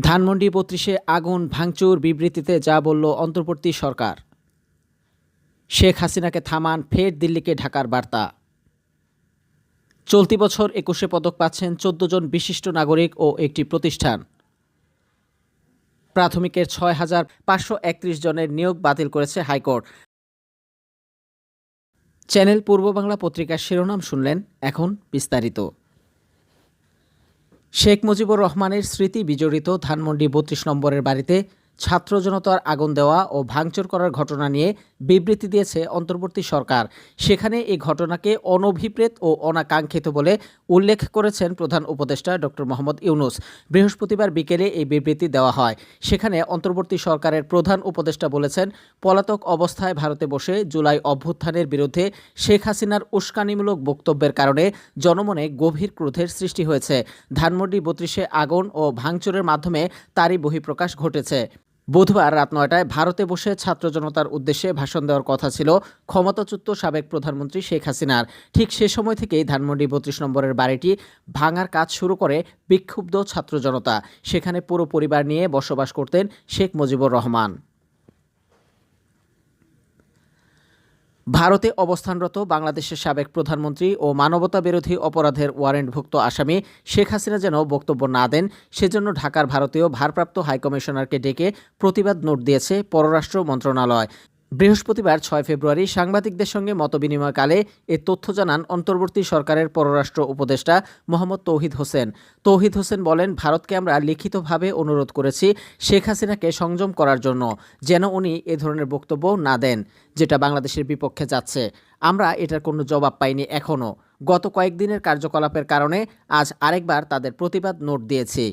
ধানমন্ডি বত্রিশে আগুন, ভাঙচুর, বিবৃতিতে যা বলল অন্তর্বর্তী সরকার। শেখ হাসিনাকে থামান, ফের দিল্লিকে ঢাকার বার্তা। চলতি বছর একুশে পদক পাচ্ছেন চোদ্দ জন বিশিষ্ট নাগরিক ও একটি প্রতিষ্ঠান। প্রাথমিকের ছয় হাজার পাঁচশো একত্রিশ জনের নিয়োগ বাতিল করেছে হাইকোর্ট। চ্যানেল পূর্ব বাংলা পত্রিকার শিরোনাম শুনলেন এখন বিস্তারিত। শেখ মুজিবুর রহমানের স্মৃতি বিজড়িত ধানমন্ডি বত্রিশ নম্বরের বাড়িতে ছাত্র জনতার আগুন দেওয়া ও ভাঙচুর করার ঘটনা নিয়ে বিবৃতি দিয়েছে অন্তর্বর্তী সরকার। সেখানে এই ঘটনাকে অনভিপ্রেত ও অনাকাঙ্ক্ষিত বলে উল্লেখ করেছেন প্রধান উপদেষ্টা ডক্টর মোহাম্মদ ইউনুস। বৃহস্পতিবার বিকেলে এই বিবৃতি দেওয়া হয়। সেখানে অন্তর্বর্তী সরকারের প্রধান উপদেষ্টা বলেছেন, পলাতক অবস্থায় ভারতে বসে জুলাই অভ্যুত্থানের বিরুদ্ধে শেখ হাসিনার উস্কানিমূলক বক্তব্যের কারণে জনমনে গভীর ক্রোধের সৃষ্টি হয়েছে। ধানমন্ডি বত্রিশে আগুন ও ভাঙচুরের মাধ্যমে তারই বহিঃপ্রকাশ ঘটেছে। বুধবার রাত নয়টায় ভারতে বসে ছাত্র জনতার উদ্দেশ্যে ভাষণ দেওয়ার কথা ছিল ক্ষমতাচ্যুত সাবেক প্রধানমন্ত্রী শেখ হাসিনার। ঠিক সে সময় থেকেই ধানমন্ডি বত্রিশ নম্বরের বাড়িটি ভাঙার কাজ শুরু করে বিক্ষুব্ধ ছাত্র জনতা। সেখানে পুরো পরিবার নিয়ে বসবাস করতেন শেখ মুজিবুর রহমান। ভারতে অবস্থানরত বাংলাদেশের সাবেক প্রধানমন্ত্রী ও মানবতা বিরোধী অপরাধের ওয়ারেন্টভুক্ত আসামি শেখ হাসিনা যেন বক্তব্য না দেন, সেজন্য ঢাকার ভারতীয় ভারপ্রাপ্ত হাইকমিশনারকে ডেকে প্রতিবাদ নোট দিয়েছে পররাষ্ট্র মন্ত্রণালয়। বৃহস্পতিবার ছয় ফেব্রুয়ারি সাংবাদিকদের সঙ্গে মতবিনিময়কালে এ তথ্য জানান অন্তর্বর্তী সরকারের পররাষ্ট্র উপদেষ্টা মোহাম্মদ তৌহিদ হোসেন। তৌহিদ হোসেন বলেন, ভারতকে আমরা লিখিতভাবে অনুরোধ করেছি শেখ হাসিনাকে সংযম করার জন্য, যেন উনি এ ধরনের বক্তব্য না দেন, যেটা বাংলাদেশের বিপক্ষে যাচ্ছে। আমরা এটার কোনো জবাব পাইনি এখনও গত কয়েকদিনের কার্যকলাপের কারণে আজ আরেকবার তাদের প্রতিবাদ নোট দিয়েছি।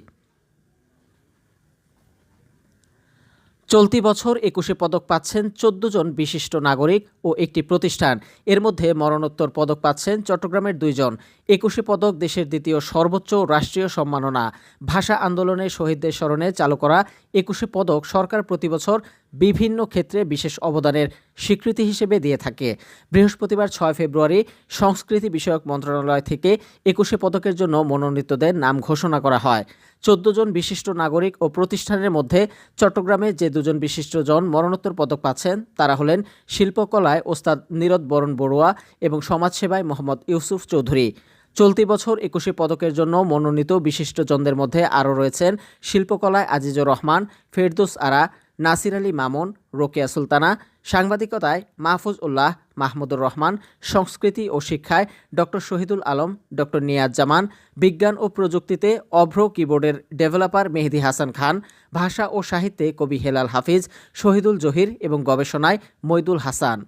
চলতি বছর একুশে পদক পাচ্ছেন চোদ্দ জন বিশিষ্ট নাগরিক ও একটি প্রতিষ্ঠান। এর মধ্যে মরণোত্তর পদক পাচ্ছেন চট্টগ্রামের দুইজন একুশে পদক দেশের দ্বিতীয় সর্বোচ্চ রাষ্ট্রীয় সম্মাননা। ভাষা আন্দোলনে শহীদদের স্মরণে চালু করা একুশে পদক সরকার প্রতিবছর বিভিন্ন ক্ষেত্রে বিশেষ অবদানের স্বীকৃতি হিসেবে দিয়ে থাকে। বৃহস্পতিবার ছয় ফেব্রুয়ারি সংস্কৃতি বিষয়ক মন্ত্রণালয় থেকে একুশে পদকের জন্য মনোনীতদের নাম ঘোষণা করা হয়। চোদ্দ জন বিশিষ্ট নাগরিক ও প্রতিষ্ঠানের মধ্যে চট্টগ্রামে যে দুজন বিশিষ্ট জন মরণোত্তর পদক পাচ্ছেন, তারা হলেন শিল্পকলায় ওস্তাদ নীরদ বরণ বড়ুয়া এবং সমাজসেবায় মোহাম্মদ ইউসুফ চৌধুরী। চলতি বছর একুশে পদকের জন্য মনোনীত বিশিষ্টজনদের মধ্যে আরও রয়েছেন শিল্পকলায় আজিজুর রহমান, ফেরদৌস আরা নাসির আলী মামুন, রোকেয়া সুলতানা, সাংবাদিকতায় মাহফুজ উল্লাহ মাহমুদুর রহমান, সংস্কৃতি ও শিক্ষায় ডক্টর শহীদুল আলম ডক্টর নিয়াজ জামান বিজ্ঞান ও প্রযুক্তিতে অভ্র কিবোর্ডের ডেভেলপার মেহেদি হাসান খান, ভাষা ও সাহিত্যে কবি হেলাল হাফিজ, শহীদুল জহির এবং গবেষণায় মইদুল হাসান।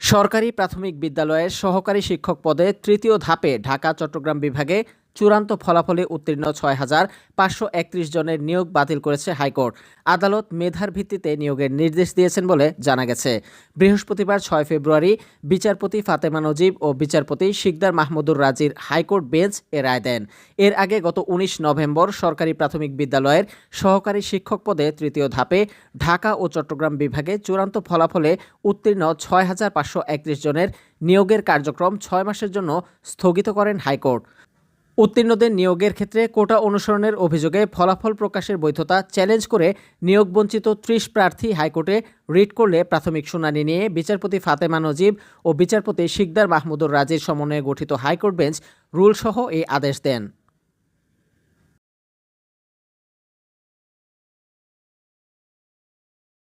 সরকারি প্রাথমিক বিদ্যালয়ের সহকারী শিক্ষক পদে তৃতীয় ধাপে ঢাকা চট্টগ্রাম বিভাগে চূড়ান্ত ফলাফলে উত্তীর্ণ ছয় হাজার পাঁচশো একত্রিশ জনের নিয়োগ বাতিল করেছে হাইকোর্ট। আদালত মেধার ভিত্তিতে নিয়োগের নির্দেশ দিয়েছেন বলে জানা গেছে। বৃহস্পতিবার ছয় ফেব্রুয়ারি বিচারপতি ফাতেমা নজিব ও বিচারপতি শিকদার মাহমুদুর রাজির হাইকোর্ট বেঞ্চ এ রায় দেন। এর আগে গত উনিশ নভেম্বর সরকারি প্রাথমিক বিদ্যালয়ের সহকারী শিক্ষক পদে তৃতীয় ধাপে ঢাকা ও চট্টগ্রাম বিভাগে চূড়ান্ত ফলাফলে উত্তীর্ণ ছয় হাজার পাঁচশো একত্রিশ জনের নিয়োগের কার্যক্রম ছয় মাসের জন্য স্থগিত করেন হাইকোর্ট। উত্তীর্ণদের নিয়োগের ক্ষেত্রে কোটা অনুসরণের অভিযোগে ফলাফল প্রকাশের বৈধতা চ্যালেঞ্জ করে নিয়োগ বঞ্চিত ত্রিশ প্রার্থী হাইকোর্টে রিট করলে প্রাথমিক শুনানি নিয়ে বিচারপতি ফাতেমা নজিব ও বিচারপতি শিকদার মাহমুদুর রাজির সমন্বয়ে গঠিত হাইকোর্ট বেঞ্চ রুলসহ এই আদেশ দেন।